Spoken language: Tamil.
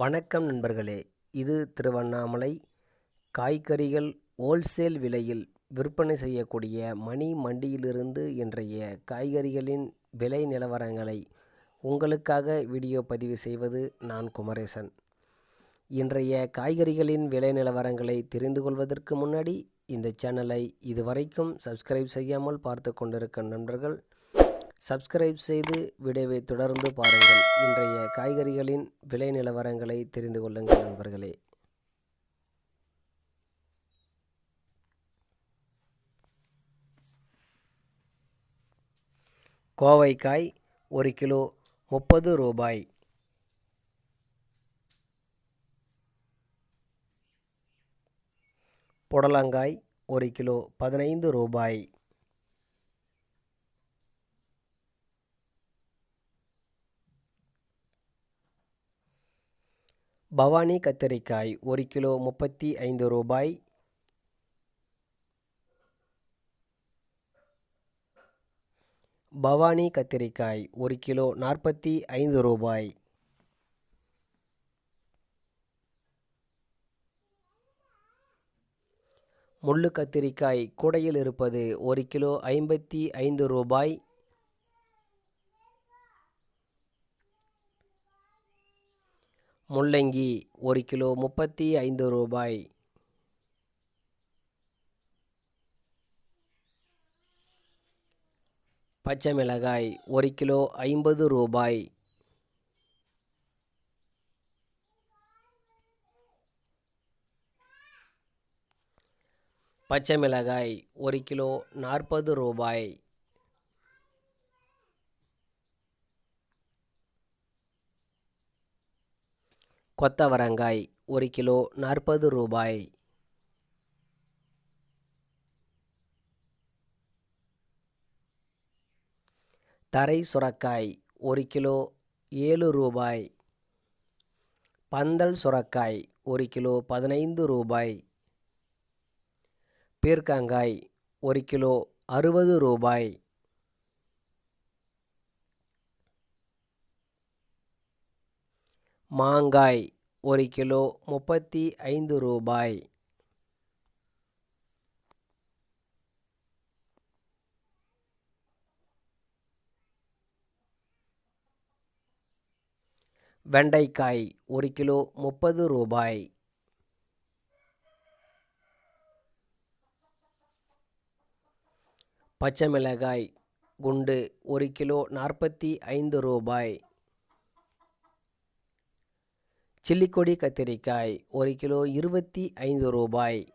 வணக்கம் நண்பர்களே இது திருவண்ணாமலை. காய்கறிகள் ஹோல்சேல் விலையில் விற்பனை செய்யக்கூடிய மணி மண்டியிலிருந்து இன்றைய காய்கறிகளின் விலை நிலவரங்களை உங்களுக்காக வீடியோ பதிவு செய்வது நான் குமரேசன். இன்றைய காய்கறிகளின் விலை நிலவரங்களை தெரிந்து கொள்வதற்கு முன்னாடி இந்த சேனலை இதுவரைக்கும் சப்ஸ்கிரைப் செய்யாமல் பார்த்து கொண்டிருக்கும் நண்பர்கள் சப்ஸ்கிரைப் செய்து விடைவை தொடர்ந்து பாருங்கள். இன்றைய காய்கறிகளின் விலை நிலவரங்களை தெரிந்து கொள்ளுங்கள் நண்பர்களே. கோவைக்காய் ஒரு கிலோ முப்பது ரூபாய். புடலங்காய் ஒரு கிலோ பதினைந்து ரூபாய். பவானி கத்தரிக்காய் ஒரு கிலோ முப்பத்தி ஐந்து ரூபாய். பவானி கத்திரிக்காய் ஒரு கிலோ நாற்பத்தி ஐந்து ரூபாய். முள்ளு கத்திரிக்காய் கூடையில் இருப்பது ஒரு கிலோ ஐம்பத்தி ஐந்து ரூபாய். முள்ளங்கி ஒரு கிலோ முப்பத்தி ஐந்து ரூபாய். பச்சை மிளகாய் ஒரு கிலோ ஐம்பது ரூபாய். பச்சை மிளகாய் ஒரு கிலோ நாற்பது ரூபாய். கொத்தவரங்காய் ஒரு கிலோ நாற்பது ரூபாய். தரை சுரக்காய் ஒரு கிலோ ஏழு ரூபாய். பந்தல் சுரக்காய் ஒரு கிலோ பதினைந்து ரூபாய். பீர்க்காங்காய் ஒரு கிலோ அறுபது ரூபாய். மாங்காய் ஒரு கிலோ முப்பத்தி ஐந்து ரூபாய். வெண்டைக்காய் ஒரு கிலோ முப்பது ரூபாய். பச்சை மிளகாய் குண்டு ஒரு கிலோ நாற்பத்தி ஐந்து ரூபாய். சில்லிக்கொடி கத்திரிக்காய் ஒரு கிலோ இருபத்தி ஐந்து ரூபாய்.